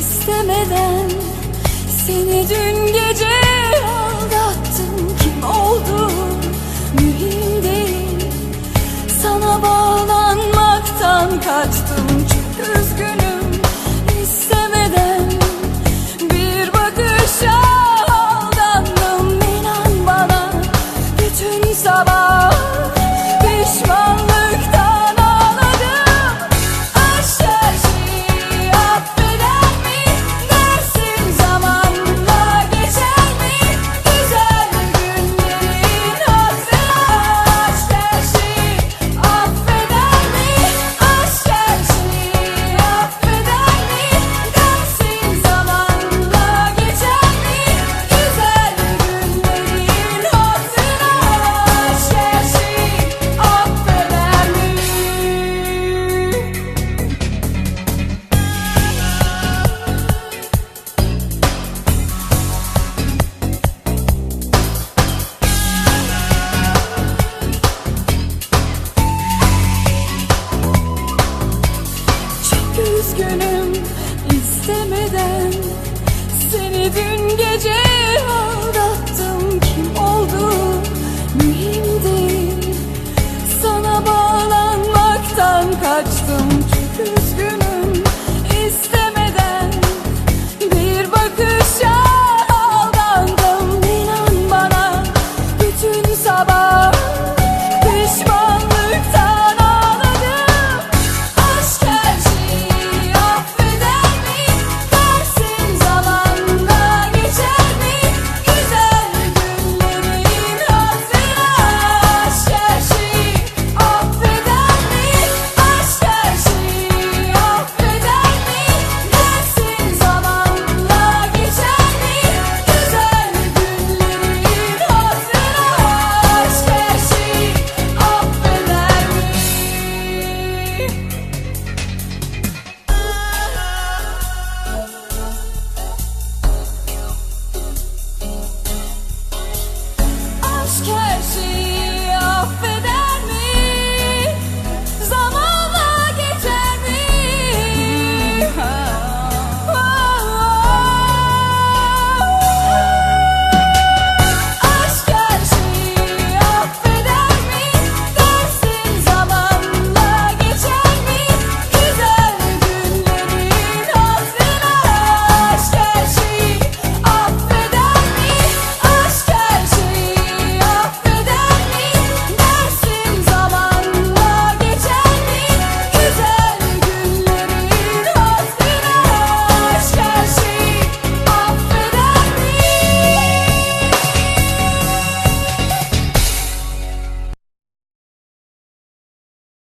istemeden. Seni dün gece aldattım. Kim oldun mühim değil. Sana bağlanmaktan kaçtım. Çok üzgünüm istemeden. Bir bakışa aldandım. İnan bana Bütün sabah üzgünüm istemeden Seni dün gece